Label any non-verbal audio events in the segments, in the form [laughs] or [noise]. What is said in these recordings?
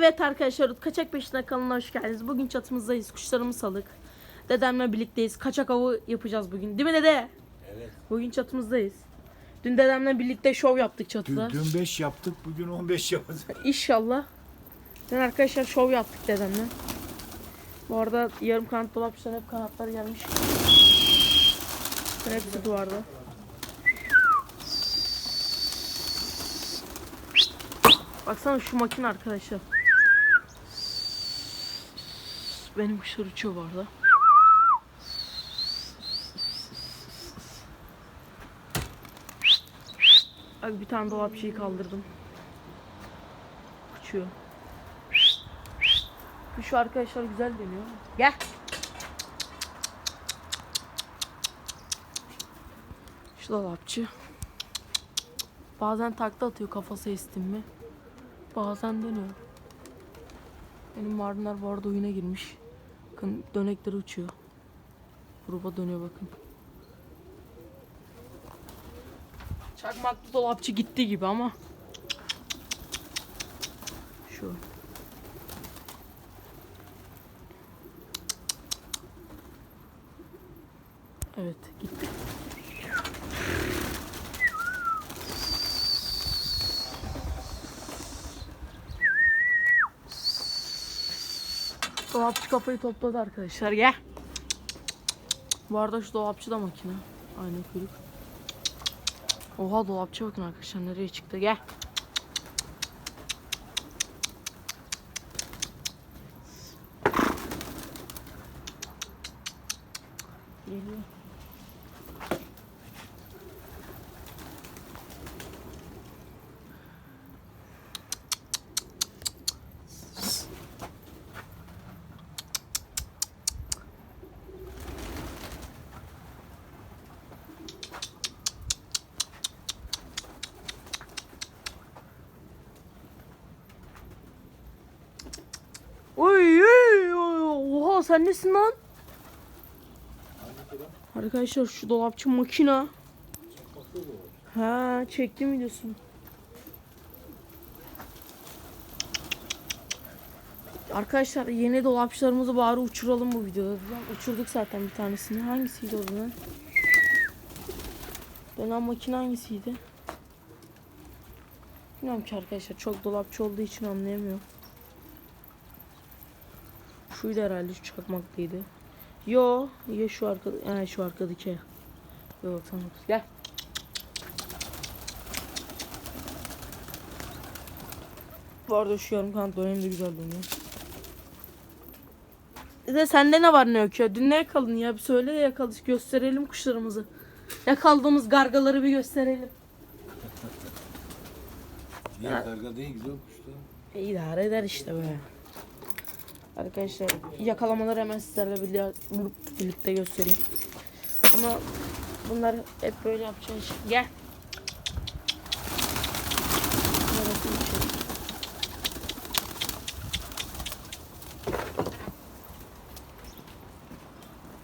Evet arkadaşlar Kaçak Peşine kanalına hoş geldiniz. Bugün çatımızdayız. Kuşlarımı salık. Dedemle birlikteyiz. Kaçak avı yapacağız bugün. Değil mi dede? Evet. Bugün çatımızdayız. Dün dedemle birlikte şov yaptık Dün, çatıda. dün 5 yaptık, bugün 15 yapacağız. [laughs] İnşallah. Dün arkadaşlar şov yaptık dedemle. Bu arada yarım kanat dolapçıdan hep kanatları gelmiş. Hepsi duvarda. Baksana şu makine arkadaşlar. Benim kuşlar uçuyor bu arada. Bak bir tane dolapçıyı kaldırdım. Uçuyor. Şu arkadaşlar güzel dönüyor. Gel. Şu dolapçı. Bazen takla atıyor kafası estim mi. Bazen dönüyor. Benim mardinler bu arada oyuna girmiş. Bakın dönekleri uçuyor. Gruba dönüyor bakın. Çakmaklı dolapçı gitti gibi ama. Şu. Evet gitti. Dolapçı kafayı topladı arkadaşlar gel. Bu arada şu dolapçı da makine. Aynı kuyruk. Oha dolapçı bakın arkadaşlar nereye çıktı gel. Geliyor. Oy, oy, oy, oha sen nesin lan? Arkadaşlar şu dolapçı makina. Ha çektim videosunu. Arkadaşlar yeni dolapçılarımızı bari uçuralım bu videoda. Uçurduk zaten bir tanesini. Hangisiydi o zaman? Dönen makine hangisiydi? Bilmiyorum ki arkadaşlar çok dolapçı olduğu için anlayamıyorum. Şuydu herhalde şu çakmaklıydı. Yo, ya şu arka, yani şu arkadaki. Yo tamam. Gel. Bu arada şu yarım kanat dönemi de güzel dönüyor. Bir de sende ne var ne yok ya? Dün ne yakaladın ya? Bir söyle de yakaladık. Gösterelim kuşlarımızı. Yakaladığımız gargaları bir gösterelim. Ya karga değil güzel kuştu. E, idare eder işte be. Arkadaşlar yakalamaları hemen sizlerle birlikte, göstereyim. Ama bunlar hep böyle yapacağız. Gel.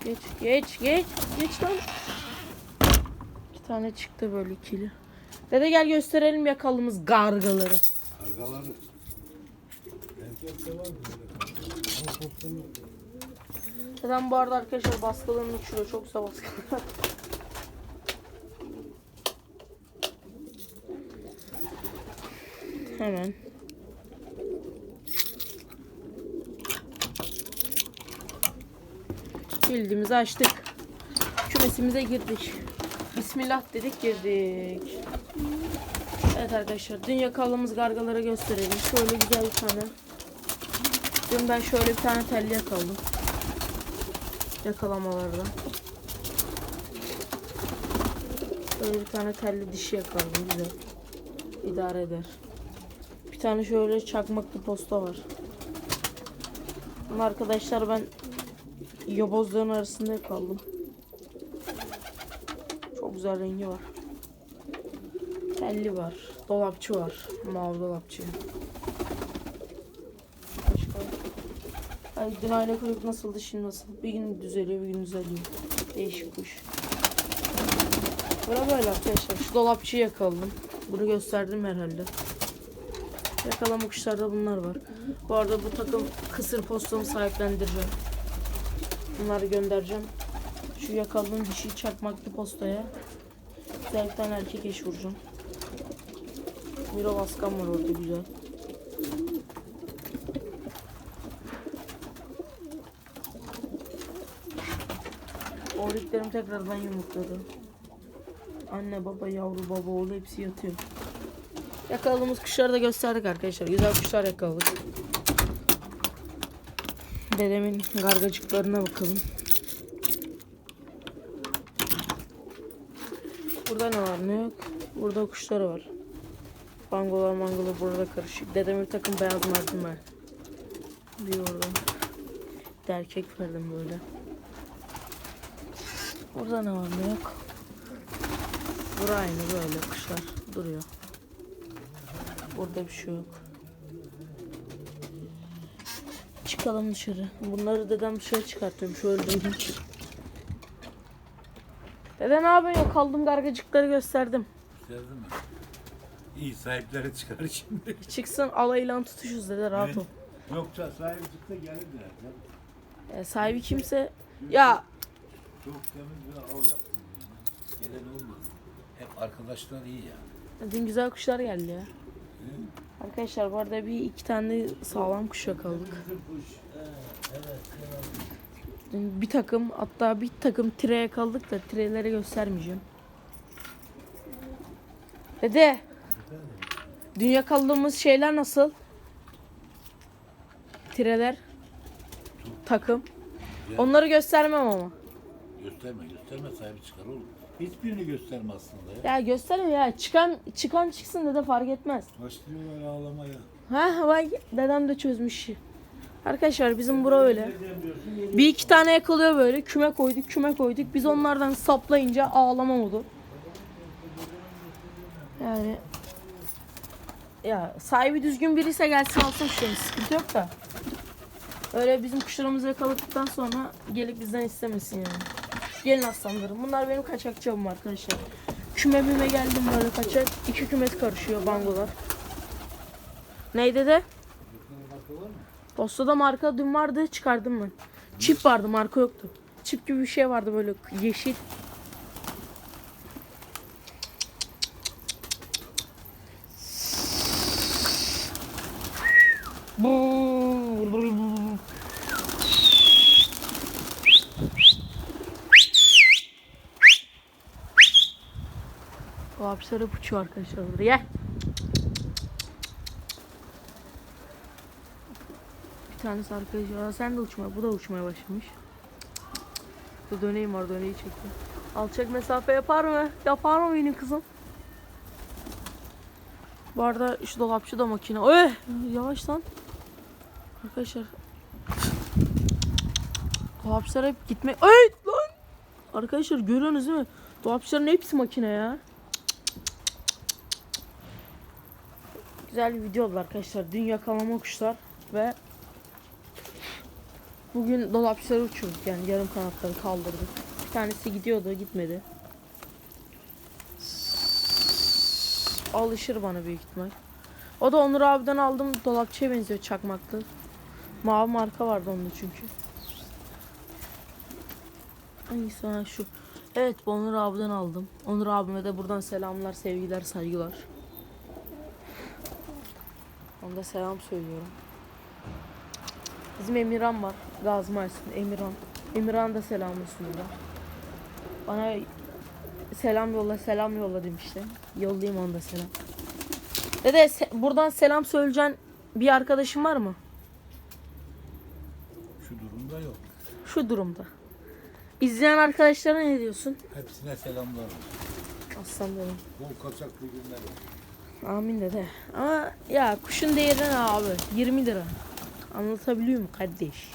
Geç geç geç geç lan. İki tane çıktı böyle ikili. Dede gel gösterelim yakalımız gargaları. Kargalar erkek de var mı korktum. Dedem bu arada arkadaşlar baskılarını uçuruyor. Çok güzel baskı. [laughs] Hemen. Bildiğimizi açtık. Kümesimize girdik. Bismillah dedik girdik. Evet arkadaşlar dün yakaladığımız gargalara gösterelim. Şöyle güzel bir tane. Dün ben şöyle bir tane telli yakaladım yakalamalarda. Böyle bir tane telli dişi yakaladım güzel. İdare eder. Bir tane şöyle çakmaklı posta var. Bunu arkadaşlar ben yobozların arasında yakaladım. Çok güzel rengi var. Telli var. Dolapçı var. Mavi dolapçı. Ay dün ayna kuyruk nasıldı şimdi nasıl? Bir gün düzeliyor bir gün düzeliyor. Değişik kuş. Bura böyle arkadaşlar. Şu dolapçıyı yakaladım. Bunu gösterdim herhalde. Yakalama kuşlarda bunlar var. Bu arada bu takım kısır postamı sahiplendireceğim. Bunları göndereceğim. Şu yakaladığım dişi çakmaklı postaya. Güzel bir tane erkek eş vuracağım. Miro Askan var orada güzel. Oğluklarım tekrardan yumurtladı. Anne baba yavru baba oğlu hepsi yatıyor. Yakaladığımız kuşları da gösterdik arkadaşlar. Güzel kuşlar yakaladık. Dedemin gargacıklarına bakalım. Burada ne var ne yok? Burada kuşları var. Bangolar mangolar burada karışık. Dedemin bir takım beyaz var. Bir orada. De erkek verdim böyle. Burada ne var ne yok? Bura aynı böyle kuşlar duruyor. Burada bir şey yok. Çıkalım dışarı. Bunları dedem dışarı çıkartıyorum. Şöyle duydum. Dede ne yapıyorsun? Kaldım gargacıkları gösterdim. Gördün mü? İyi sahipleri çıkar şimdi. [laughs] Çıksın alayla tutuşuz dede rahat Evet. ol. Yoksa sahibi çıksa gelirdiler. E, sahibi kimse... Ya Çok temiz bir av yaptım. yani. Gelen olmadı. Hep arkadaşlar iyi ya. dün güzel kuşlar geldi ya. Arkadaşlar bu arada bir iki tane sağlam kuş yakaladık. Dün bir takım hatta bir takım tire yakaladık da tireleri göstermeyeceğim. Dede. Dün yakaladığımız şeyler nasıl? Tireler. Takım. Onları göstermem ama. Gösterme gösterme sahibi çıkar oğlum. Hiçbirini gösterme aslında ya. Ya gösterme ya. Çıkan çıkan çıksın dede fark etmez. Başlıyorlar ağlamaya. Ha bak dedem de çözmüş. Arkadaşlar bizim bura öyle. Bir iki tane yakalıyor böyle. Küme koyduk, küme koyduk. Biz onlardan saplayınca ağlama modu. Yani ya sahibi düzgün biriyse gelsin alsın şu sıkıntı yok da. Öyle bizim kuşlarımızı yakaladıktan sonra gelip bizden istemesin yani. Gelin aslanlarım. Bunlar benim kaçakçıım arkadaşlar. Küme büme geldim böyle kaçak. İki kümes karışıyor bangolar. Neydi de? Postada marka dün vardı çıkardım ben. Çip vardı marka yoktu. Çip gibi bir şey vardı böyle yeşil. O hapishane uçuyor arkadaşlar burada. Gel. Bir tanesi arkadaşlar. Sen de uçmaya. Bu da uçmaya başlamış. Bu döneyim var döneyi çekti. Alçak mesafe yapar mı? Yapar mı benim kızım? Bu arada şu dolapçı da makine. Oy! Yavaş lan. Arkadaşlar. Dolapçılar hep gitme. Ay lan! Arkadaşlar görüyorsunuz değil mi? Dolapçıların hepsi makine ya. Güzel bir video oldu arkadaşlar. Dün yakalama kuşlar ve bugün dolapçıları uçurduk yani yarım kanatları kaldırdık. Bir tanesi gidiyordu gitmedi. Alışır bana büyük ihtimal. O da Onur abiden aldım dolapçıya benziyor çakmaklı. Mavi marka vardı onda çünkü. Hangisi ha şu. Evet Onur abiden aldım. Onur abime de buradan selamlar, sevgiler, saygılar. Onda selam söylüyorum. Bizim Emirhan var. Gazi Mersin Emirhan. Emirhan da selam olsun burada. Bana selam yolla selam yolla demişti. Yollayayım onda selam. Dede se- buradan selam söyleyeceğin bir arkadaşın var mı? Şu durumda yok. Şu durumda. İzleyen arkadaşlara ne diyorsun? Hepsine selamlar olsun. Aslan benim. Bol kaçaklı günler olsun. Amin dede. Ama ya kuşun değeri ne abi? 20 lira. Anlatabiliyor muyum kardeş?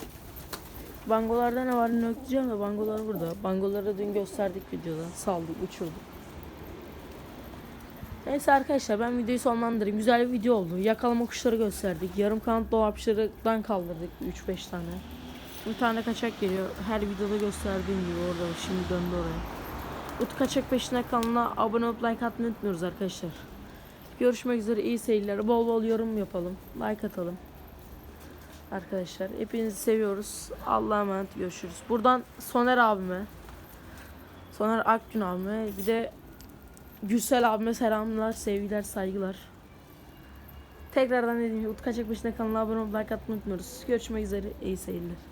Bangolarda ne var ne yok diyeceğim de bangolar burada. Bangoları dün gösterdik videoda. Saldık, uçurduk. Neyse arkadaşlar ben videoyu sonlandırayım. Güzel bir video oldu. Yakalama kuşları gösterdik. Yarım kanat dolapçılardan kaldırdık 3-5 tane. Bir tane kaçak geliyor. Her videoda gösterdiğim gibi orada şimdi döndü oraya. Ut Kaçak peşine kanalına abone olup like atmayı unutmuyoruz arkadaşlar. Görüşmek üzere. iyi seyirler. Bol bol yorum yapalım. Like atalım. Arkadaşlar hepinizi seviyoruz. Allah'a emanet görüşürüz. Buradan Soner abime, Soner Akgün abime, bir de Gürsel abime selamlar, sevgiler, saygılar. Tekrardan dediğim gibi Utku Kaçak Başı'na kanalına abone olmayı, like atmayı unutmuyoruz. Görüşmek üzere. iyi seyirler.